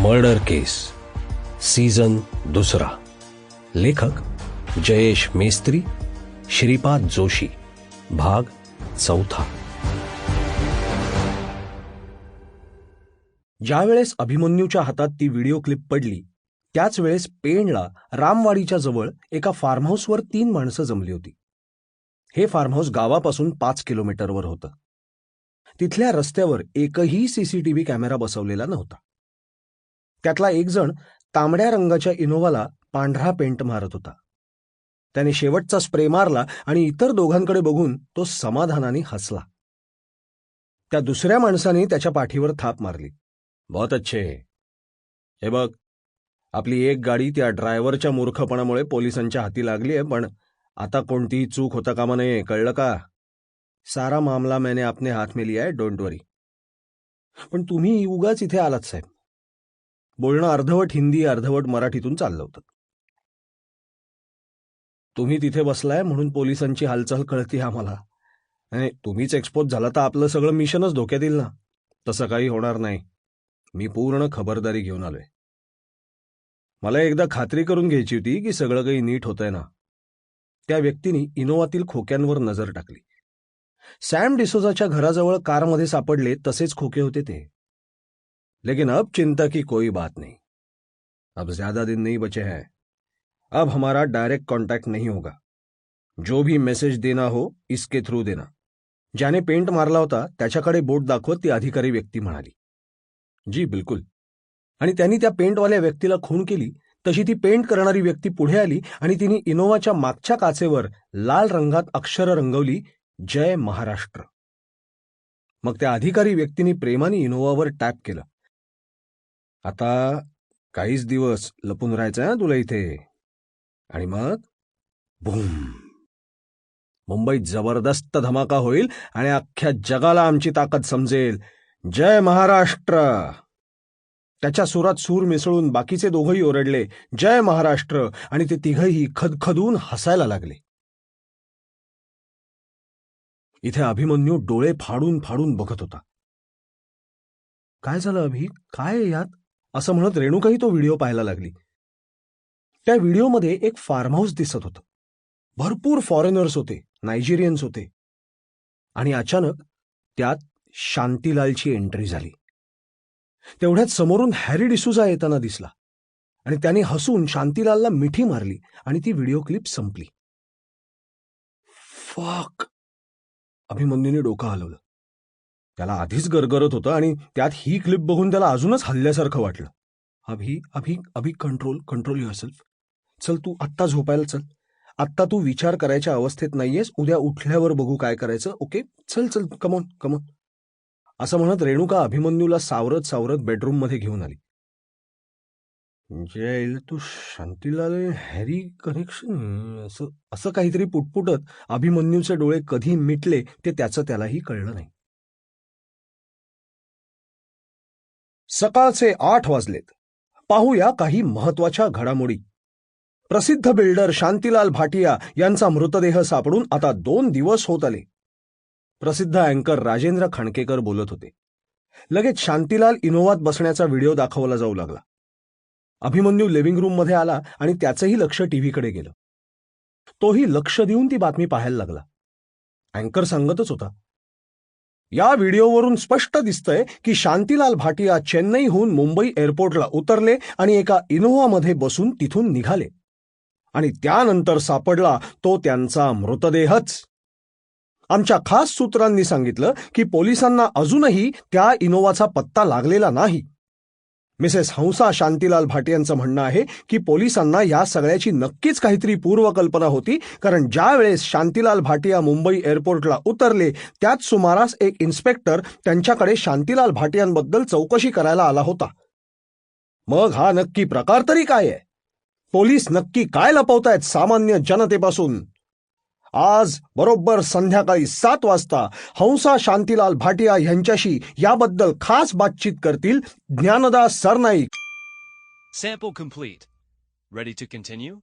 Murder केस season दुसरा. लेखक जयेश मेस्त्री श्रीपाद जोशी भाग चौथा. ज्यावेळेस अभिमन्यूच्या हातात ती व्हिडिओ क्लिप पडली त्याच वेळेस पेणला रामवाडीच्या जवळ एका फार्महाऊसवर तीन माणसं जमली होती. हे फार्महाऊस गावापासून पाच किलोमीटरवर होतं. तिथल्या रस्त्यावर एकही सीसीटीव्ही कॅमेरा बसवलेला नव्हता. त्यातला एक जण तांबड्या रंगाच्या इनोव्हाला पांढरा पेंट मारत होता. त्याने शेवटचा स्प्रे मारला आणि इतर दोघांकडे बघून तो समाधानाने हसला. त्या दुसऱ्या माणसाने त्याच्या पाठीवर थाप मारली. बहुत अच्छे हे. बघ आपली एक गाडी त्या ड्रायव्हरच्या मूर्खपणामुळे पोलिसांच्या हाती लागली आहे पण आता कोणतीही चूक होता कामा नये कळलं का? सारा मामला मैंने आपने हात में लिया डोंट वरी पण तुम्ही उगाच इथे आलात साहेब. बोलणं अर्धवट हिंदी अर्धवट मराठीतून चाललं होतं. तुम्ही तिथे बसलाय म्हणून पोलिसांची हालचाल कळती आम्हाला. आणि तुम्हीच एक्सपोज झाला तर आपलं सगळं मिशनच धोक्यात येईल ना. तसं काही होणार नाही. मी पूर्ण खबरदारी घेऊन आलोय. मला एकदा खात्री करून घ्यायची होती की सगळं काही नीट होतंय ना. त्या व्यक्तीने इनोवातील खोक्यांवर नजर टाकली. सॅम डिसोजाच्या घराजवळ कारमध्ये सापडले तसेच खोके होते ते. लेकिन अब चिंता की कोई बात नहीं। अब ज्यादा दिन नहीं बचे हैं। अब हमारा डायरेक्ट कांटेक्ट नहीं होगा। जो भी मेसेज देना हो इसके थ्रू देना। ज्याने पेंट मारला होता त्याच्याकडे बोट दाखवत ती अधिकारी व्यक्ती म्हणाली। जी बिलकुल. आणि त्यांनी त्या पेंटवाल्या व्यक्तीला खून केली तशी ती पेंट करणारी व्यक्ती पुढे आली आणि तिने इनोवाच्या मागच्या काचेवर लाल रंगात अक्षरं रंगवली जय महाराष्ट्र. मग त्या अधिकारी व्यक्तीने प्रेमाने इनोवावर टॅप केलं. आता काहीच दिवस लपून राहायचं ना तुला इथे. आणि मग? बूम! मुंबईत जबरदस्त धमाका होईल आणि अख्ख्या जगाला आमची ताकद समजेल. जय महाराष्ट्र! त्याच्या सुरात सूर मिसळून बाकीचे दोघंही ओरडले जय महाराष्ट्र! आणि ते तिघही खदखदून हसायला लागले. इथे अभिमन्यू डोळे फाडून फाडून बघत होता. काय झालं अभि? काय यात? असं म्हणत रेणुकाही तो व्हिडिओ पाहायला लागली. त्या व्हिडिओमध्ये एक फार्म हाऊस दिसत होतं. भरपूर फॉरेनर्स होते नायजेरियन्स होते. आणि अचानक त्यात शांतीलालची एंट्री झाली. तेवढ्यात समोरून हॅरी डिसूजा येताना दिसला. आणि त्याने हसून शांतीलालला मिठी मारली आणि ती व्हिडिओ क्लिप संपली. फक अभिमन्यूने डोकं हलवलं. त्याला आधीच गरगरत होतं आणि त्यात ही क्लिप बघून त्याला अजूनच हल्ल्यासारखं वाटलं. Abhi Abhi Abhi control control yourself चल तू आत्ता झोपायला चल. आत्ता तू विचार करायच्या अवस्थेत नाहीयेस उद्या उठल्यावर बघू काय करायचं ओके? चल चल कमॉन कमॉन असं म्हणत रेणुका अभिमन्यूला सावरत सावरत बेडरूममध्ये घेऊन आली. जय तू शांतीलाल हॅरी कनेक्शन असं असं काहीतरी पुटपुटत अभिमन्यूचे डोळे कधी मिटले ते त्याचं त्यालाही कळलं नाही. सकाळचे आठ वाजलेत. पाहूया काही महत्त्वाच्या घडामोडी. प्रसिद्ध बिल्डर शांतीलाल भाटिया यांचा मृतदेह सापडून आता दोन दिवस होत आले. प्रसिद्ध अँकर राजेंद्र खाणकेकर बोलत होते. लगेच शांतीलाल इनोवात बसण्याचा व्हिडिओ दाखवला जाऊ लागला. अभिमन्यू लिव्हिंग रूममध्ये आला आणि त्याचंही लक्ष टीव्हीकडे गेलं. तोही लक्ष देऊन ती बातमी पाहायला लागला. अँकर सांगतच होता या व्हिडिओवरून स्पष्ट दिसतंय की शांतीलाल भाटिया चेन्नईहून मुंबई एअरपोर्टला उतरले आणि एका इनोव्हामध्ये बसून तिथून निघाले. आणि त्यानंतर सापडला तो त्यांचा मृतदेहच. आमच्या खास सूत्रांनी सांगितलं की पोलिसांना अजूनही त्या इनोवाचा पत्ता लागलेला नाही. मिसेस हंसा शांतीलाल भाटियांचं म्हणणं आहे की पोलिसांना या सगळ्याची नक्कीच काहीतरी पूर्वकल्पना होती कारण ज्या वेळेस शांतीलाल भाटिया मुंबई एअरपोर्टला उतरले त्याच सुमारास एक इन्स्पेक्टर त्यांच्याकडे शांतीलाल भाटियांबद्दल चौकशी करायला आला होता. मग हा नक्की प्रकार तरी काय आहे? पोलीस नक्की काय लपवतायत सामान्य जनतेपासून? आज बरोबर संध्याकाळी सात वाजता हंसा शांतीलाल भाटिया यांच्याशी याबद्दल खास बातचीत करतील Gyandas Sarnaik Sample complete. Ready to continue?